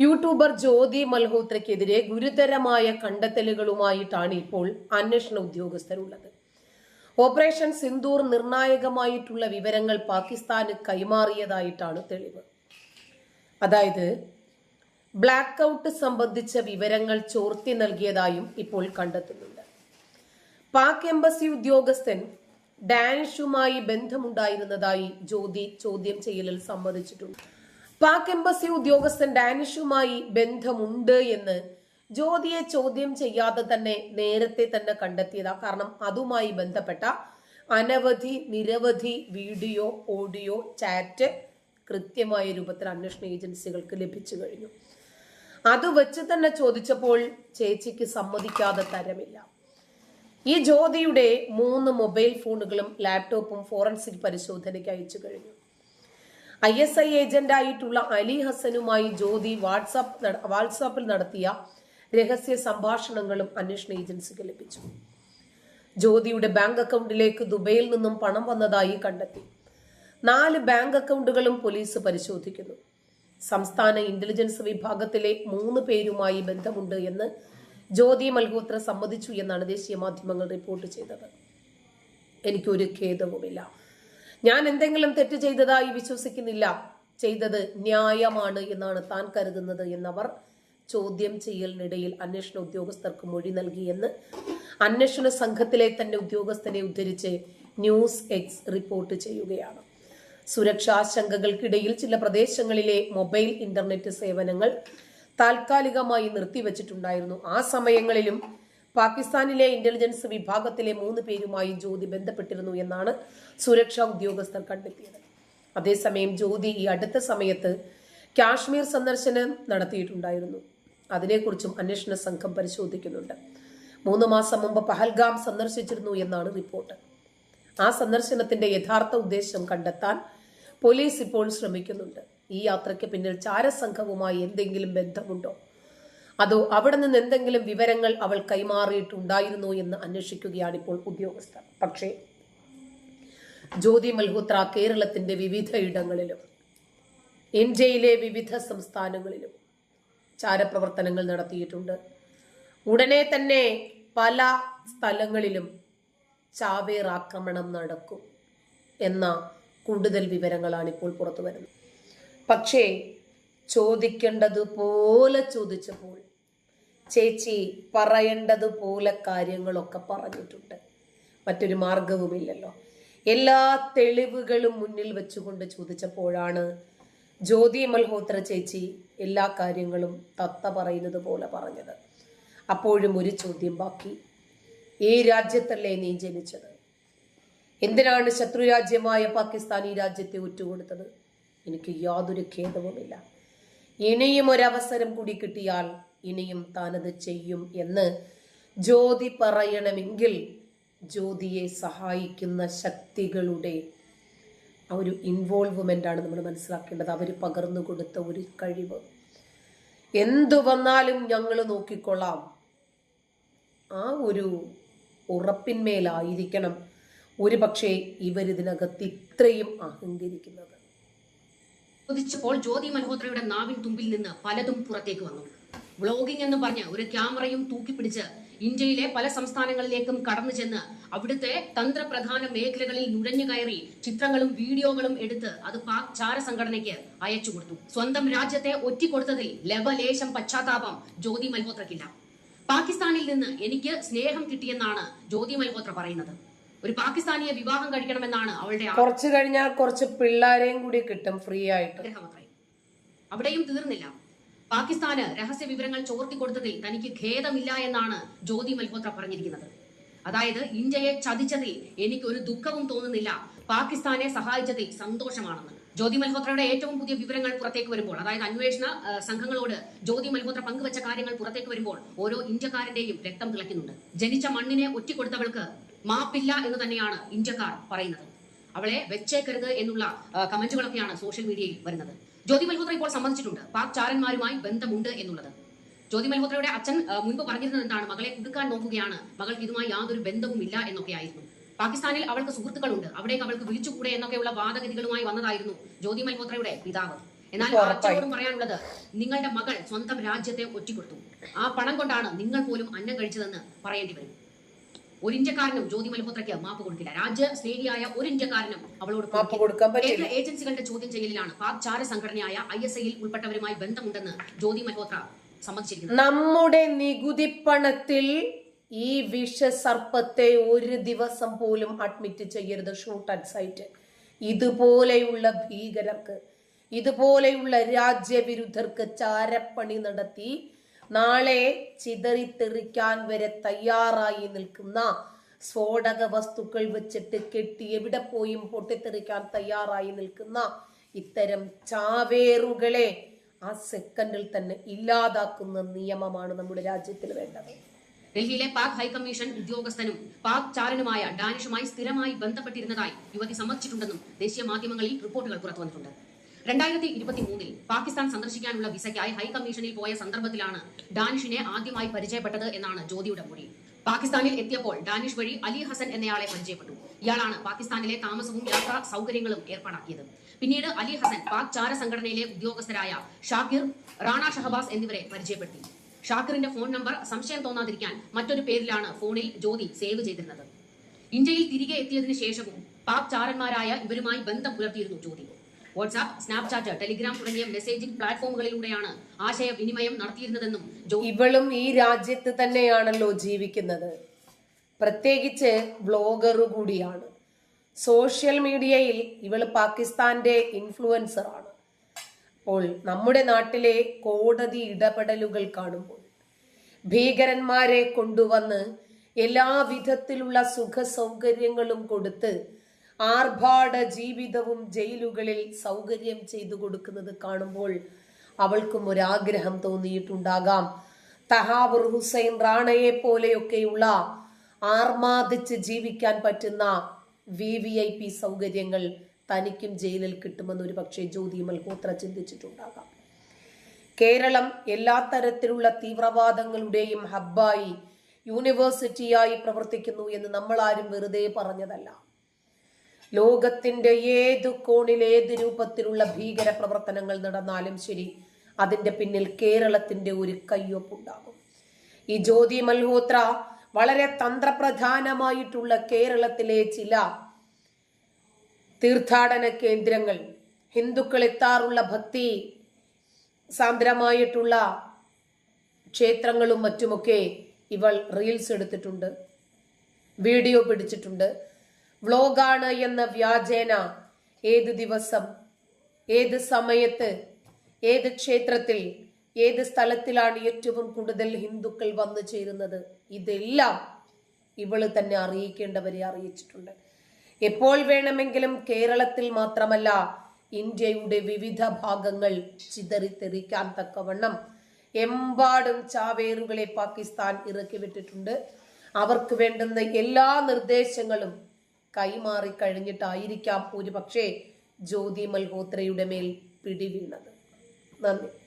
YouTuber ജ്യോതി മൽഹോത്രയ്ക്കെതിരെ ഗുരുതരമായ കണ്ടെത്തലുകളുമായിട്ടാണ് ഇപ്പോൾ അന്വേഷണ ഉദ്യോഗസ്ഥരുള്ളത്. ഓപ്പറേഷൻ സിന്ദൂർ നിർണായകമായിട്ടുള്ള വിവരങ്ങൾ പാകിസ്ഥാന് കൈമാറിയതായിട്ടാണ് തെളിവ്. അതായത് ബ്ലാക്ക് ഔട്ട് സംബന്ധിച്ച വിവരങ്ങൾ ചോർത്തി നൽകിയതായും ഇപ്പോൾ കണ്ടെത്തുന്നുണ്ട്. പാക് എംബസി ഉദ്യോഗസ്ഥൻ ഡാനിഷുമായി ബന്ധമുണ്ടായിരുന്നതായി ജ്യോതി ചോദ്യം ചെയ്യലിൽ സമ്മതിച്ചിട്ടുണ്ട്. പാക് എംബസി ഉദ്യോഗസ്ഥൻ ഡാനിഷുമായി ബന്ധമുണ്ട് എന്ന് ജ്യോതിയെ ചോദ്യം ചെയ്യാതെ തന്നെ നേരത്തെ തന്നെ കണ്ടെത്തിയതാ. കാരണം അതുമായി ബന്ധപ്പെട്ട അനവധി നിരവധി വീഡിയോ ഓഡിയോ ചാറ്റ് കൃത്യമായ രൂപത്തിൽ അന്വേഷണ ഏജൻസികൾക്ക് ലഭിച്ചു കഴിഞ്ഞു. അത് വെച്ച് തന്നെ ചോദിച്ചപ്പോൾ ചേച്ചിക്ക് സമ്മതിക്കാതെ തരമില്ല. ഈ ജ്യോതിയുടെ മൂന്ന് മൊബൈൽ ഫോണുകളും ലാപ്ടോപ്പും ഫോറൻസിക് പരിശോധനയ്ക്ക് അയച്ചു കഴിഞ്ഞു. ഐ എസ് ഐ ഏജന്റായിട്ടുള്ള അലി ഹസനുമായി ജ്യോതി വാട്സാപ്പ് വാട്സാപ്പിൽ നടത്തിയ രഹസ്യ സംഭാഷണങ്ങളും അന്വേഷണ ഏജൻസിക്ക് ലഭിച്ചു. ജ്യോതിയുടെ ബാങ്ക് അക്കൗണ്ടിലേക്ക് ദുബൈയിൽ നിന്നും പണം വന്നതായി കണ്ടെത്തി. നാല് ബാങ്ക് അക്കൗണ്ടുകളും പോലീസ് പരിശോധിക്കുന്നു. സംസ്ഥാന ഇന്റലിജൻസ് വിഭാഗത്തിലെ മൂന്ന് പേരുമായി ബന്ധമുണ്ട് എന്ന് ജ്യോതി മൽഹോത്ര സമ്മതിച്ചു എന്നാണ് ദേശീയ മാധ്യമങ്ങൾ റിപ്പോർട്ട് ചെയ്തത്. എനിക്കൊരു ഖേദവുമില്ല. ഞാൻ എന്തെങ്കിലും തെറ്റ് ചെയ്തതായി വിശ്വസിക്കുന്നില്ല. ചെയ്തത് ന്യായമാണ് എന്നാണ് താൻ കരുതുന്നത് എന്നവർ ചോദ്യം ചെയ്യലിനിടയിൽ അന്വേഷണ ഉദ്യോഗസ്ഥർക്ക് മൊഴി നൽകിയെന്ന് അന്വേഷണ സംഘത്തിലെ തന്നെ ഉദ്യോഗസ്ഥനെ ഉദ്ധരിച്ച് ന്യൂസ് എക്സ് റിപ്പോർട്ട് ചെയ്യുകയാണ്. സുരക്ഷാശങ്കകൾക്കിടയിൽ ചില പ്രദേശങ്ങളിലെ മൊബൈൽ ഇന്റർനെറ്റ് സേവനങ്ങൾ താൽക്കാലികമായി നിർത്തിവച്ചിട്ടുണ്ടായിരുന്നു. ആ സമയങ്ങളിലും പാകിസ്ഥാനിലെ ഇന്റലിജൻസ് വിഭാഗത്തിലെ മൂന്ന് പേരുമായി ജ്യോതി ബന്ധപ്പെട്ടിരുന്നു എന്നാണ് സുരക്ഷാ ഉദ്യോഗസ്ഥർ കണ്ടെത്തിയത്. അതേസമയം ജ്യോതി ഈ അടുത്ത സമയത്ത് കാശ്മീർ സന്ദർശനം നടത്തിയിട്ടുണ്ടായിരുന്നു. അതിനെക്കുറിച്ചും അന്വേഷണ സംഘം പരിശോധിക്കുന്നുണ്ട്. മൂന്ന് മാസം മുമ്പ് പഹൽഗാം സന്ദർശിച്ചിരുന്നു എന്നാണ് റിപ്പോർട്ട്. ആ സന്ദർശനത്തിന്റെ യഥാർത്ഥ ഉദ്ദേശം കണ്ടെത്താൻ പോലീസ് ഇപ്പോൾ ശ്രമിക്കുന്നുണ്ട്. ഈ യാത്രയ്ക്ക് പിന്നിൽ ചാരസംഘവുമായി എന്തെങ്കിലും ബന്ധമുണ്ടോ? അതോ അവിടെ നിന്ന് എന്തെങ്കിലും വിവരങ്ങൾ അവൾ കൈമാറിയിട്ടുണ്ടായിരുന്നോ എന്ന് അന്വേഷിക്കുകയാണ് ഇപ്പോൾ ഉദ്യോഗസ്ഥർ. പക്ഷേ ജ്യോതി മൽഹോത്ര കേരളത്തിന്റെ വിവിധ ഇടങ്ങളിലും ഇന്ത്യയിലെ വിവിധ സംസ്ഥാനങ്ങളിലും ചാരപ്രവർത്തനങ്ങൾ നടത്തിയിട്ടുണ്ട്. ഉടനെ തന്നെ പല സ്ഥലങ്ങളിലും ചാവേർ ആക്രമണം നടക്കും എന്ന കൂടുതൽ വിവരങ്ങളാണ് ഇപ്പോൾ പുറത്തു വരുന്നത് പക്ഷേ ചോദിക്കേണ്ടതുപോലെ ചോദിച്ചപ്പോൾ ചേച്ചി പറയേണ്ടതുപോലെ കാര്യങ്ങളൊക്കെ പറഞ്ഞിട്ടുണ്ട്. മറ്റൊരു മാർഗവുമില്ലല്ലോ. എല്ലാ തെളിവുകളും മുന്നിൽ വെച്ചുകൊണ്ട് ചോദിച്ചപ്പോഴാണ് ജ്യോതി മൽഹോത്ര ചേച്ചി എല്ലാ കാര്യങ്ങളും തത്ത പറയുന്നത് പോലെ പറഞ്ഞത്. അപ്പോഴും ഒരു ചോദ്യം ബാക്കി. ഈ രാജ്യത്തല്ലേ നീ ജനിച്ചത്? എന്തിനാണ് ശത്രുരാജ്യമായ പാകിസ്ഥാൻ ഈ രാജ്യത്തെ ഒറ്റുകൊടുത്തത്? എനിക്ക് യാതൊരു ഖേദവുമില്ല. ഇനിയും ഒരവസരം കൂടി കിട്ടിയാൽ ഇനിയും താനത് ചെയ്യും എന്ന് ജ്യോതി പറയണമെങ്കിൽ ജ്യോതിയെ സഹായിക്കുന്ന ശക്തികളുടെ ആ ഒരു ഇൻവോൾവ്മെന്റ് ആണ് നമ്മൾ മനസ്സിലാക്കേണ്ടത്. അവർ പകർന്നു കൊടുത്ത ഒരു കഴിവ്. എന്തു വന്നാലും ഞങ്ങൾ നോക്കിക്കൊള്ളാം. ആ ഒരു ഉറപ്പിന്മേലായിരിക്കണം ഒരു പക്ഷേ ഇവരിതിനകത്ത് ഇത്രയും അഹങ്കരിക്കുന്നത്. ചോദിച്ചപ്പോൾ ജ്യോതി മൽഹോത്രയുടെ നാവിൻ തുമ്പിൽ നിന്ന് പലതും പുറത്തേക്ക് വന്നു. വ്ളോഗിംഗ് എന്ന് പറഞ്ഞ് ഒരു ക്യാമറയും തൂക്കിപ്പിടിച്ച് ഇന്ത്യയിലെ പല സംസ്ഥാനങ്ങളിലേക്കും കടന്നു ചെന്ന് അവിടുത്തെ തന്ത്രപ്രധാന മേഖലകളിൽ നുഴഞ്ഞു കയറി ചിത്രങ്ങളും വീഡിയോകളും എടുത്ത് അത് പാക് ചാര സംഘടനയ്ക്ക് അയച്ചു കൊടുത്തു. സ്വന്തം രാജ്യത്തെ ഒറ്റിക്കൊടുത്തതിൽ ലവലേശം പശ്ചാത്താപം ജ്യോതി മൽഹോത്രക്കില്ല. പാകിസ്ഥാനിൽ നിന്ന് എനിക്ക് സ്നേഹം കിട്ടിയെന്നാണ് ജ്യോതി മൽഹോത്ര പറയുന്നത്. ഒരു പാകിസ്ഥാനിയെ വിവാഹം കഴിക്കണമെന്നാണ് അവളുടെ കുറച്ച് കഴിഞ്ഞാൽ കുറച്ച് പിള്ളേരെയും കൂടി കിട്ടും ഫ്രീ ആയിട്ട്. അവിടെയും തീർന്നില്ല. പാകിസ്ഥാന് രഹസ്യ വിവരങ്ങൾ ചോർത്തി കൊടുത്തതിൽ തനിക്ക് ഖേദമില്ല എന്നാണ് ജ്യോതി മൽഹോത്ര പറഞ്ഞിരിക്കുന്നത്. അതായത് ഇന്ത്യയെ ചതിച്ചതിൽ എനിക്ക് ഒരു ദുഃഖവും തോന്നുന്നില്ല. പാകിസ്ഥാനെ സഹായിച്ചതിൽ സന്തോഷമാണെന്ന്. ജ്യോതി മൽഹോത്രയുടെ ഏറ്റവും പുതിയ വിവരങ്ങൾ പുറത്തേക്ക് വരുമ്പോൾ അതായത് അന്വേഷണ സംഘങ്ങളോട് ജ്യോതി മൽഹോത്ര പങ്കുവച്ച കാര്യങ്ങൾ പുറത്തേക്ക് വരുമ്പോൾ ഓരോ ഇന്ത്യക്കാരന്റെയും രക്തം തിളയ്ക്കുന്നുണ്ട്. ജനിച്ച മണ്ണിനെ ഒറ്റിക്കൊടുത്തവൾക്ക് മാപ്പില്ല എന്ന് തന്നെയാണ് ഇന്ത്യക്കാർ പറയുന്നത്. അവളെ വെച്ചേക്കരുത് എന്നുള്ള കമന്റുകളൊക്കെയാണ് സോഷ്യൽ മീഡിയയിൽ വരുന്നത്. ജ്യോതി മൽഹോത്ര ഇപ്പോൾ സമ്മതിച്ചിട്ടുണ്ട് പാക് ചാരന്മാരുമായി ബന്ധമുണ്ട് എന്നുള്ളത്. ജ്യോതി മൽഹോത്രയുടെ അച്ഛൻ മുൻപ് പറഞ്ഞിരുന്നത് എന്താണ്? മകളെ കുടുക്കാൻ നോക്കുകയാണ്. മകൾക്ക് ഇതുമായി യാതൊരു ബന്ധവുമില്ല എന്നൊക്കെ ആയിരുന്നു പാകിസ്ഥാനിൽ അവൾക്ക് സുഹൃത്തുക്കളുണ്ട്. അവിടേക്ക് അവൾക്ക് വിളിച്ചുകൂടെ എന്നൊക്കെയുള്ള വാദഗതികളുമായി വന്നതായിരുന്നു ജ്യോതി മൽഹോത്രയുടെ പിതാവ്. എന്നാൽ അച്ഛനോടും പറയാനുള്ളത് നിങ്ങളുടെ മകൾ സ്വന്തം രാജ്യത്തെ ഒറ്റിക്കൊടുത്തു. ആ പണം കൊണ്ടാണ് നിങ്ങൾ പോലും അന്നം കഴിച്ചതെന്ന് പറയേണ്ടി വരും. ഒരു ഇന്ത്യക്കാരനും ജ്യോതി മൽഹോത്രയ്ക്ക് മാപ്പ് കൊടുക്കില്ല. രാജ്യ സ്നേഹിയായ ഒരു ഇന്ത്യക്കാരനും അവളോട് മാപ്പ് കൊടുക്കാൻ പറ്റില്ല. ഏജൻസികളുടെ ചോദ്യം ചെയ്യലിലാണ് പാക് ചാര സംഘടനയായ ഐ എസ് ഐയിൽ ഉൾപ്പെട്ടവരുമായി ബന്ധമുണ്ടെന്ന് ജ്യോതി മൽഹോത്ര സമ്മതിച്ചിരിക്കുന്നു. നമ്മുടെ നികുതി പണത്തിൽ ഈ വിഷസർപ്പത്തെ ഒരു ദിവസം പോലും അഡ്മിറ്റ് ചെയ്യരുത്. ഷൂട്ട് അറ്റ് സൈറ്റ് ഇതുപോലെയുള്ള ഭീകരർക്ക് ഇതുപോലെയുള്ള രാജ്യവിരുദ്ധർക്ക് ചാരപ്പണി നടത്തി നാളെ ചിതറിത്തെറിക്കാൻ വരെ തയ്യാറായി നിൽക്കുന്ന സ്ഫോടക വസ്തുക്കൾ വെച്ചിട്ട് കെട്ടി എവിടെ പോയും പൊട്ടിത്തെറിക്കാൻ തയ്യാറായി നിൽക്കുന്ന ഇത്തരം ചാവേറുകളെ ആ സെക്കൻഡിൽ തന്നെ ഇല്ലാതാക്കുന്ന നിയമമാണ് നമ്മുടെ രാജ്യത്തിൽ വേണ്ടത്. ഡൽഹിയിലെ പാക് ഹൈക്കമ്മീഷൻ ഉദ്യോഗസ്ഥനും പാക് ചാരനുമായ ഡാനിഷുമായി സ്ഥിരമായി ബന്ധപ്പെട്ടിരുന്നതായി യുവതി സമ്മതിച്ചിട്ടുണ്ടെന്നും ദേശീയ മാധ്യമങ്ങളിൽ റിപ്പോർട്ടുകൾ പുറത്തുവന്നിട്ടുണ്ട്. രണ്ടായിരത്തി ഇരുപത്തി മൂന്നിൽ പാകിസ്ഥാൻ സന്ദർശിക്കാനുള്ള വിസയ്ക്കായി ഹൈക്കമ്മീഷനിൽ പോയ സന്ദർഭത്തിലാണ് ഡാനിഷിനെ ആദ്യമായി പരിചയപ്പെട്ടത് എന്നാണ് ജ്യോതിയുടെ മൊഴി. പാകിസ്ഥാനിൽ എത്തിയപ്പോൾ ഡാനിഷ് വഴി അലി ഹസൻ എന്നയാളെ പരിചയപ്പെട്ടു. ഇയാളാണ് പാകിസ്ഥാനിലെ താമസവും യാത്രാ സൗകര്യങ്ങളും ഏർപ്പാടാക്കിയത്. പിന്നീട് അലി ഹസൻ പാക് ചാര സംഘടനയിലെ ഉദ്യോഗസ്ഥരായ ഷാക്കിർ റാണ ഷഹബാസ് എന്നിവരെ പരിചയപ്പെടുത്തി. ഷാക്കിറിന്റെ ഫോൺ നമ്പർ സംശയം തോന്നാതിരിക്കാൻ മറ്റൊരു പേരിലാണ് ഫോണിൽ ജ്യോതി സേവ് ചെയ്തിരുന്നത്. ഇന്ത്യയിൽ തിരികെ എത്തിയതിനു ശേഷവും പാക് ചാരന്മാരായ ഇവരുമായി ബന്ധം പുലർത്തിയിരുന്നു ജ്യോതി. വാട്സാപ്പ് സ്നാപ്ചാറ്റ് ടെലിഗ്രാം തുടങ്ങിയ മെസ്സേജിംഗ് പ്ലാറ്റ്ഫോമുകളിലൂടെയാണ് ആശയവിനിമയം നടത്തിയിരുന്നതെന്നും ഇവളും ഈ രാജ്യത്ത് തന്നെയാണല്ലോ ജീവിക്കുന്നത്. പ്രത്യേകിച്ച് വ്ലോഗർ കൂടിയാണ്. സോഷ്യൽ മീഡിയയിൽ ഇവൾ പാകിസ്ഥാന്റെ ഇൻഫ്ലുവൻസർ ആണ്. അപ്പോൾ നമ്മുടെ നാട്ടിലെ കോടതി ഇടപെടലുകൾ കാണുമ്പോൾ ഭീകരന്മാരെ കൊണ്ടുവന്ന് എല്ലാ വിധത്തിലുള്ള സുഖ സൗകര്യങ്ങളും കൊടുത്ത് ആർഭാട ജീവിതവും ജയിലുകളിൽ സൗകര്യം ചെയ്തു കൊടുക്കുന്നത് കാണുമ്പോൾ അവൾക്കും ഒരാഗ്രഹം തോന്നിയിട്ടുണ്ടാകാം. തഹാബുർ ഹുസൈൻ റാണയെ പോലെയൊക്കെയുള്ള ആർമാദിച്ച് ജീവിക്കാൻ പറ്റുന്ന വി വി ഐ പി സൗകര്യങ്ങൾ തനിക്കും ജയിലിൽ കിട്ടുമെന്ന് ഒരു പക്ഷേ ജ്യോതി മൽഹോത്ര ചിന്തിച്ചിട്ടുണ്ടാകാം. കേരളം എല്ലാ തരത്തിലുള്ള തീവ്രവാദങ്ങളുടെയും ഹബ്ബായി യൂണിവേഴ്സിറ്റിയായി പ്രവർത്തിക്കുന്നു എന്ന് നമ്മൾ ആരും വെറുതെ പറഞ്ഞതല്ല. ലോകത്തിന്റെ ഏതു കോണിൽ ഏത് രൂപത്തിലുള്ള ഭീകര പ്രവർത്തനങ്ങൾ നടന്നാലും ശരി അതിന്റെ പിന്നിൽ കേരളത്തിന്റെ ഒരു കയ്യൊപ്പുണ്ടാകും. ഈ ജ്യോതി മൽഹോത്ര വളരെ തന്ത്രപ്രധാനമായിട്ടുള്ള കേരളത്തിലെ ചില തീർത്ഥാടന കേന്ദ്രങ്ങൾ ഹിന്ദുക്കൾ എത്താറുള്ള ഭക്തി സാന്ദ്രമായിട്ടുള്ള ക്ഷേത്രങ്ങളും മറ്റുമൊക്കെ ഇവൾ റീൽസ് എടുത്തിട്ടുണ്ട് വീഡിയോ പിടിച്ചിട്ടുണ്ട്. വ്ലോഗാണ് എന്ന വ്യാജേന ഏത് ദിവസം ഏത് സമയത്ത് ഏത് ക്ഷേത്രത്തിൽ ഏത് സ്ഥലത്തിലാണ് ഏറ്റവും കൂടുതൽ ഹിന്ദുക്കൾ വന്നു ചേരുന്നത്? ഇതെല്ലാം ഇവൾ തന്നെ അറിയിക്കേണ്ടവരെ അറിയിച്ചിട്ടുണ്ട്. എപ്പോൾ വേണമെങ്കിലും കേരളത്തിൽ മാത്രമല്ല ഇന്ത്യയുടെ വിവിധ ഭാഗങ്ങൾ ചിതറിത്തെറിക്കാൻ തക്കവണ്ണം എമ്പാടും ചാവേറുകളെ പാകിസ്ഥാൻ ഇറക്കി വിട്ടിട്ടുണ്ട് അവർക്ക് വേണ്ടുന്ന എല്ലാ നിർദ്ദേശങ്ങളും കൈമാറി കഴിഞ്ഞിട്ടായിരിക്കാം ഒരു പക്ഷേ ജ്യോതി മൽഹോത്രയുടെ മേൽ പിടിവീണത്. നന്ദി.